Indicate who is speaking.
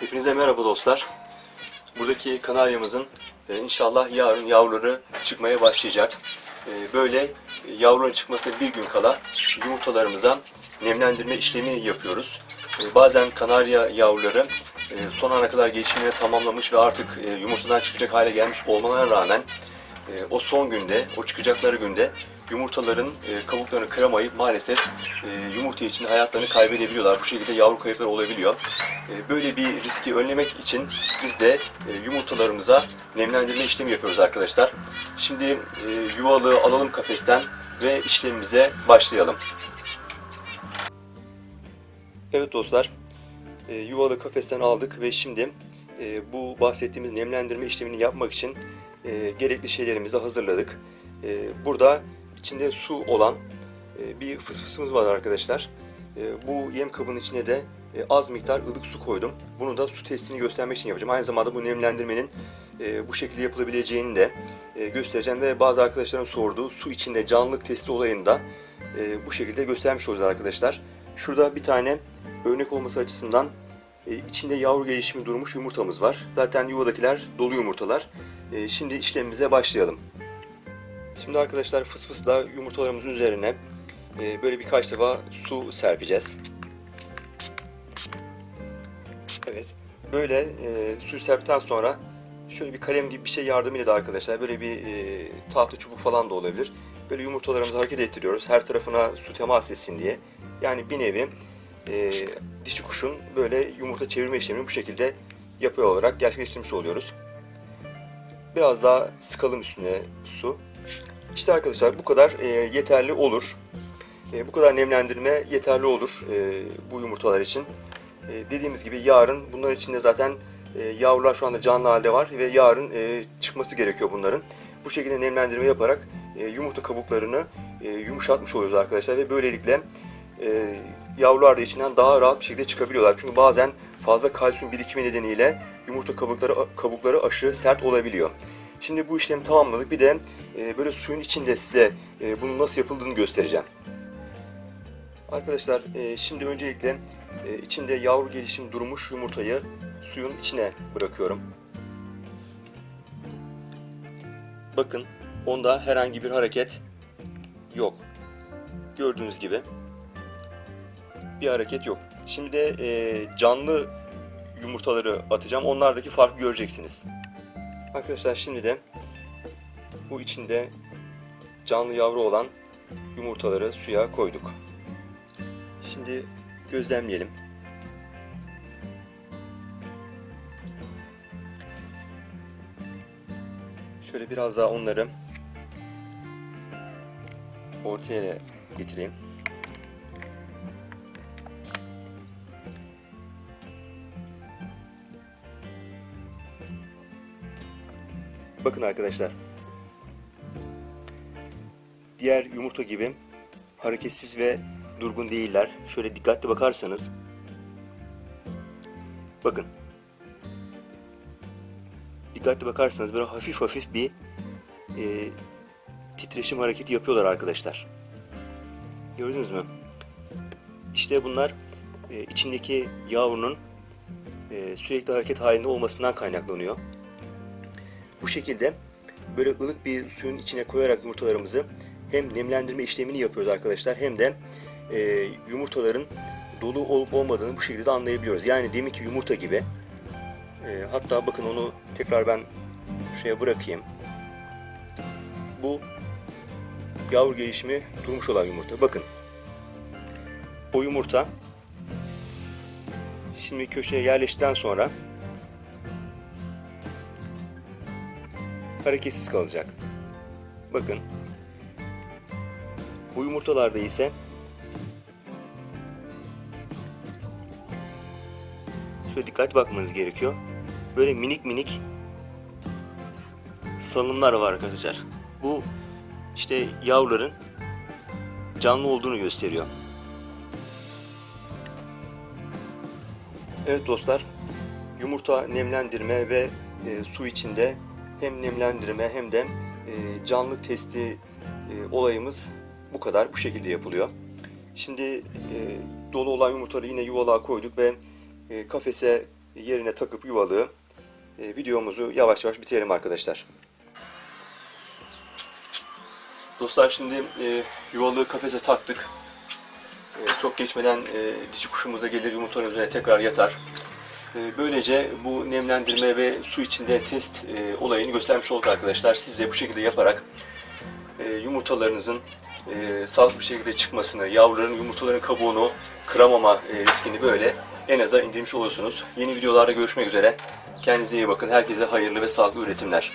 Speaker 1: Hepinize merhaba dostlar. Buradaki kanaryamızın e, inşallah yarın yavruları çıkmaya başlayacak. E, Böyle yavruların çıkmasına bir gün kala yumurtalarımıza nemlendirme işlemi yapıyoruz. E, Bazen kanarya yavruları e, son ana kadar gelişimini tamamlamış ve artık e, yumurtadan çıkacak hale gelmiş olmalarına rağmen e, o son günde, o çıkacakları günde yumurtaların e, kabuklarını kıramayıp maalesef e, yumurta için hayatlarını kaybedebiliyorlar. Bu şekilde yavru kayıpları olabiliyor. E, böyle bir riski önlemek için biz de e, yumurtalarımıza nemlendirme işlemi yapıyoruz arkadaşlar. Şimdi e, yuvalığı alalım kafesten ve işlemimize başlayalım. Evet dostlar, e, yuvalı kafesten aldık ve şimdi e, bu bahsettiğimiz nemlendirme işlemini yapmak için e, gerekli şeylerimizi hazırladık. E, burada içinde su olan e, bir fısfısımız var arkadaşlar. E, bu yem kabının içine de e, az miktar ılık su koydum. Bunu da su testini göstermek için yapacağım. Aynı zamanda bu nemlendirmenin e, bu şekilde yapılabileceğini de göstereceğim ve bazı arkadaşların sorduğu su içinde canlılık testi olayını da e, bu şekilde göstermiş olacağız arkadaşlar. Şurada bir tane örnek olması açısından içinde yavru gelişimi durmuş yumurtamız var. Zaten yuvadakiler dolu yumurtalar. Şimdi işlemimize başlayalım. Şimdi arkadaşlar fısfısla yumurtalarımızın üzerine e, böyle birkaç defa su serpeceğiz. Evet. Böyle e, suyu serpten sonra şöyle bir kalem gibi bir şey yardımıyla da arkadaşlar böyle bir e, tahta çubuk falan da olabilir. Böyle yumurtalarımızı hareket ettiriyoruz. Her tarafına su temas etsin diye. Yani bir nevi e, dişi kuşun böyle yumurta çevirme işlemini bu şekilde yapıyor olarak gerçekleştirmiş oluyoruz. Biraz daha sıkalım üstüne su. İşte arkadaşlar bu kadar e, yeterli olur. E, bu kadar nemlendirme yeterli olur e, bu yumurtalar için. E, dediğimiz gibi yarın bunlar için de zaten e, yavrular şu anda canlı halde var ve yarın e, çıkması gerekiyor bunların. Bu şekilde nemlendirme yaparak e, yumurta kabuklarını e, yumuşatmış oluyoruz arkadaşlar ve böylelikle e, yavrular da içinden daha rahat bir şekilde çıkabiliyorlar. Çünkü bazen fazla kalsiyum birikimi nedeniyle yumurta kabukları kabukları aşırı sert olabiliyor. Şimdi bu işlemi tamamladık. Bir de e, böyle suyun içinde size e, bunun nasıl yapıldığını göstereceğim. Arkadaşlar e, şimdi öncelikle e, içinde yavru gelişim durmuş yumurtayı suyun içine bırakıyorum. Bakın onda herhangi bir hareket yok. Gördüğünüz gibi bir hareket yok. Şimdi de e, canlı yumurtaları atacağım. Onlardaki farkı göreceksiniz. Arkadaşlar şimdi de bu içinde canlı yavru olan yumurtaları suya koyduk. Şimdi gözlemleyelim. Şöyle biraz daha onları ortaya getireyim. Bakın arkadaşlar. Diğer yumurta gibi hareketsiz ve durgun değiller. Şöyle dikkatli bakarsanız. Bakın. Dikkatli bakarsanız böyle hafif hafif bir e, titreşim hareketi yapıyorlar arkadaşlar. Gördünüz mü? İşte bunlar e, içindeki yavrunun e, sürekli hareket halinde olmasından kaynaklanıyor. Bu şekilde böyle ılık bir suyun içine koyarak yumurtalarımızı hem nemlendirme işlemini yapıyoruz arkadaşlar hem de e, yumurtaların dolu olup olmadığını bu şekilde anlayabiliyoruz. Yani deminki yumurta gibi. E, hatta bakın onu tekrar ben şuraya bırakayım. Bu yavru gelişimi durmuş olan yumurta. Bakın. O yumurta şimdi köşeye yerleştikten sonra hareketsiz kalacak. Bakın. Bu yumurtalarda ise şöyle dikkat bakmanız gerekiyor. Böyle minik minik salınımlar var arkadaşlar. Bu işte yavruların canlı olduğunu gösteriyor. Evet dostlar, yumurta nemlendirme ve e, su içinde hem nemlendirme hem de e, canlı testi e, olayımız bu kadar. Bu şekilde yapılıyor. Şimdi e, dolu olan yumurtaları yine yuvalığa koyduk ve e, kafese yerine takıp yuvalığı e, videomuzu yavaş yavaş bitirelim arkadaşlar. Dostlar şimdi e, yuvalığı kafese taktık. E, çok geçmeden e, dişi kuşumuza gelir yumurtanın üzerine tekrar yatar. E, böylece bu nemlendirme ve su içinde test e, olayını göstermiş olduk arkadaşlar. Siz de bu şekilde yaparak e, yumurtalarınızın e, sağlıklı bir şekilde çıkmasını, yavruların yumurtaların kabuğunu kıramama riskini böyle en aza indirmiş olursunuz. Yeni videolarda görüşmek üzere. Kendinize iyi bakın. Herkese hayırlı ve sağlıklı üretimler.